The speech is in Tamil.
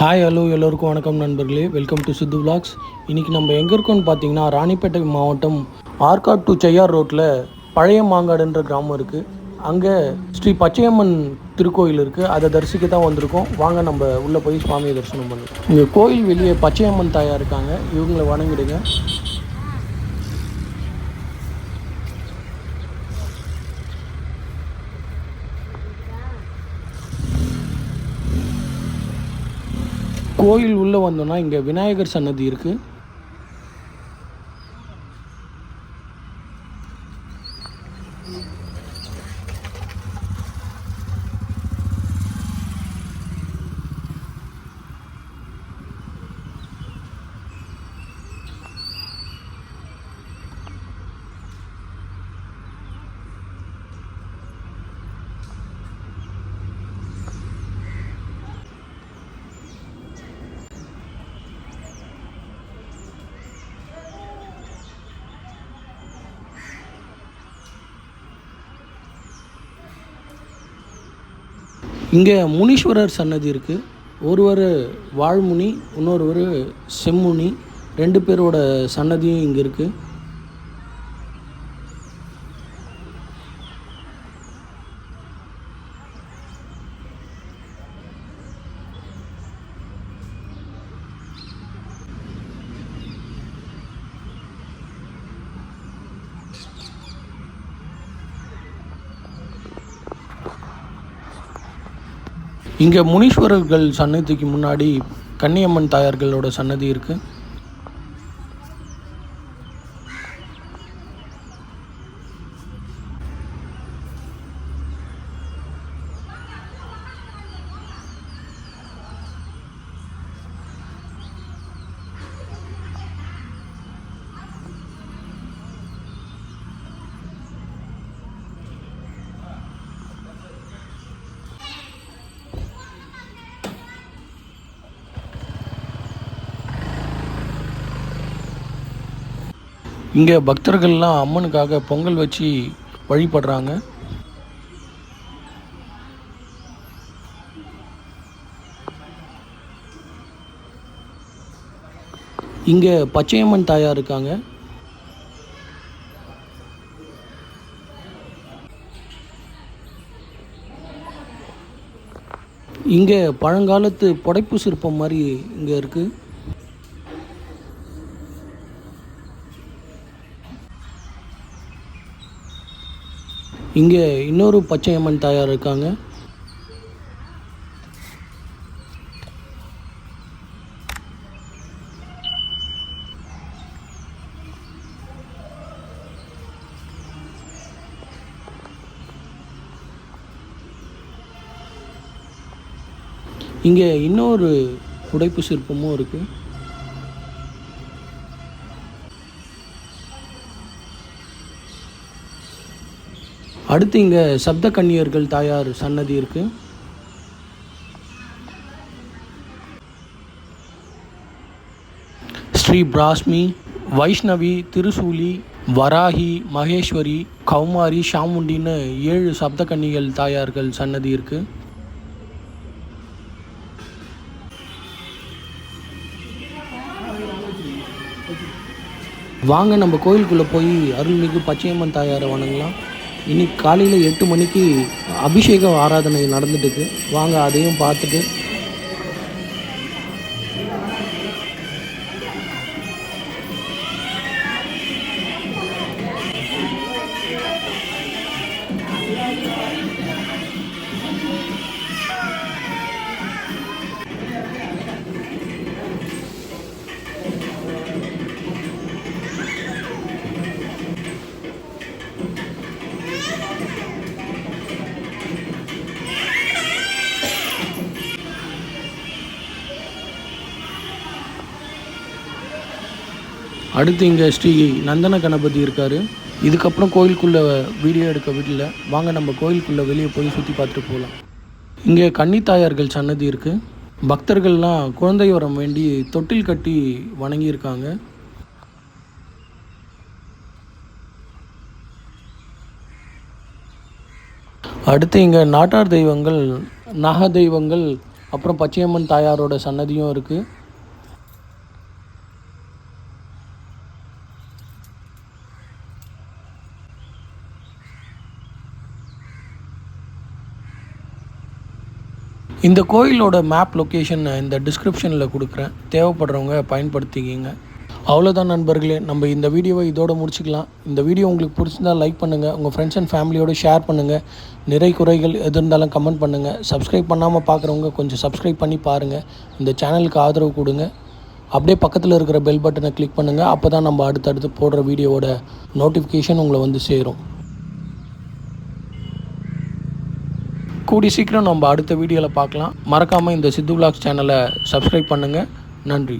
ஹாய் ஹலோ எல்லோருக்கும் வணக்கம் நண்பர்களே. Welcome to Siddhu vlogs. இன்றைக்கி நம்ம எங்கே இருக்கோம்னு பார்த்தீங்கன்னா ராணிப்பேட்டை மாவட்டம் ஆர்காட் டு செய்யார் ரோட்டில் பழைய மாங்காடுன்ற கிராமம் இருக்குது அங்கே ஸ்ரீ பச்சையம்மன் திருக்கோயில் இருக்குது அதை தரிசிக்க தான் வந்திருக்கோம். வாங்க நம்ம உள்ளே போய் சுவாமியை தரிசனம் பண்ணுவோம் இங்கே கோயில் வெளியே பச்சையம்மன் தாயாக இருக்காங்க. இவங்களை வணங்கிடுங்க. கோயில் உள்ளே வந்தோன்னா இங்கே விநாயகர் சன்னதி இருக்குது இங்கே முனீஸ்வரர் சன்னதி இருக்குது ஒருவர் வாழ்முனி இன்னொருவர் செம்முனி ரெண்டு பேரோட சன்னதியும் இங்கே இருக்குது இங்கே முனீஸ்வரர்கள் சன்னதிக்கு முன்னாடி கன்னியம்மன் தாயார்களோட சன்னதி இருக்குது இங்கே பக்தர்கள்லாம் அம்மனுக்காக பொங்கல் வச்சு வழிபடுறாங்க. இங்கே பச்சையம்மன் தாயார் இருக்காங்க. இங்கே பழங்காலத்து புடைப்பு சிற்பம் மாதிரி இங்கே இருக்குது இங்கே இன்னொரு பச்சையம்மன் தாயார் இருக்காங்க. இங்கே இன்னொரு புடைப்பு சிற்பமும் இருக்குது அடுத்து இங்கே சப்த கன்னியர்கள் தாயார் சன்னதி இருக்கு. ஸ்ரீ பிராஸ்மி வைஷ்ணவி திருசூலி வராகி மகேஸ்வரி கௌமாரி ஷாமுண்டின்னு ஏழு சப்த கன்னிகள் தாயார்கள் சன்னதி இருக்கு. வாங்க நம்ம கோயிலுக்குள்ளே போய் அருள்மிகு பச்சையம்மன் தாயாரை வணங்கலாம். இன்னைக்கு காலையில் எட்டு மணிக்கு அபிஷேக ஆராதனை நடந்துட்டுருக்கு. வாங்க அதையும் பார்த்துட்டு அடுத்து இங்கே ஸ்ரீ நந்தன கணபதி இருக்கார். இதுக்கப்புறம் கோயிலுக்குள்ளே வீடியோ எடுக்க விடல. வாங்க நம்ம கோயிலுக்குள்ளே வெளியே போய் சுற்றி பார்த்துட்டு போகலாம் இங்கே கன்னித்தாயார்கள் சன்னதி இருக்குது பக்தர்கள்லாம் குழந்தை வரம் வேண்டி தொட்டில் கட்டி வணங்கியிருக்காங்க. அடுத்து இங்கே நாட்டார் தெய்வங்கள் நாக தெய்வங்கள் அப்புறம் பச்சையம்மன் தாயாரோட சன்னதியும் இருக்குது இந்த கோயிலோட மேப் லொக்கேஷன் நான் இந்த டிஸ்கிரிப்ஷனில் கொடுக்குறேன். தேவைப்படுறவங்க பயன்படுத்திக்கிங்க. அவ்வளோதான் நண்பர்களே நம்ம இந்த வீடியோவை இதோட முடிச்சுக்கலாம். இந்த வீடியோ உங்களுக்கு பிடிச்சிருந்தா லைக் பண்ணுங்கள் உங்கள் ஃப்ரெண்ட்ஸ் அண்ட் ஃபேமிலியோடு ஷேர் பண்ணுங்கள் நிறை குறைகள் எது இருந்தாலும் கமெண்ட் பண்ணுங்கள் சப்ஸ்கிரைப் பண்ணாமல் பார்க்குறவங்க கொஞ்சம் சப்ஸ்கிரைப் பண்ணி பாருங்கள் இந்த சேனலுக்கு ஆதரவு கொடுங்க. அப்படியே பக்கத்தில் இருக்கிற பெல் பட்டனை கிளிக் பண்ணுங்கள் அப்போ தான் நம்ம அடுத்தடுத்து போடுற வீடியோவோட நோட்டிஃபிகேஷன் உங்களை வந்து சேரும். கூடி சீக்கிரம் நம்ம அடுத்த வீடியோவில் பார்க்கலாம். மறக்காமல் இந்த சித்து விலாக்ஸ் சேனலை சப்ஸ்கிரைப் பண்ணுங்கள் நன்றி.